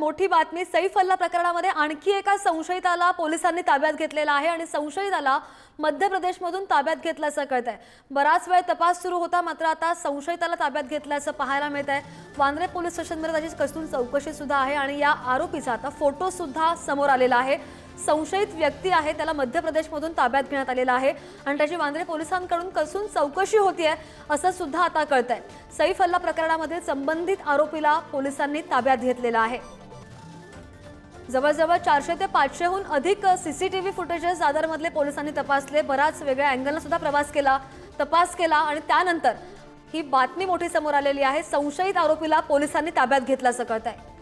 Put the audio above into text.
मोठी बातमी सैफ हल्ला प्रकरणामध्ये आणखी एका संशयिताला पोलिसांनी ताब्यात घेतलेला आहे आणि संशयिताला मध्य प्रदेशमधून ताब्यात घेतल्याचं कळत आहे बराच वेळ तपास सुरू होता मात्र आता संशयिताला ताब्यात घेतल्याचं पाहायला मिळत आहे वांद्रे पोलीस स्टेशनमध्ये त्याची कसून चौकशी सुद्धा आहे आणि या आरोपीचा आता फोटो सुद्धा समोर आलेला आहे. संशयित व्यक्ती आहे त्याला मध्य प्रदेशमधून ताब्यात घेण्यात आलेला आहे आणि त्याची वांद्रे पोलिसांकडून कसून चौकशी होतीये असं सुद्धा आता कळत आहे सैफ हल्ला प्रकरणामध्ये संबंधित आरोपीला पोलिसांनी ताब्यात घेतलेला आहे. जवळजवळ चारशे ते पाचशेहून अधिक C C T V footages दादरमधले पोलिसांनी तपासले. बराच वेगळ्या अँगलनं सुद्धा प्रवास केला तपास केला आणि त्यानंतर ही बातमी मोठी समोर आलेली आहे. संशयित आरोपीला पोलिसांनी ताब्यात घेतला सकळत आहे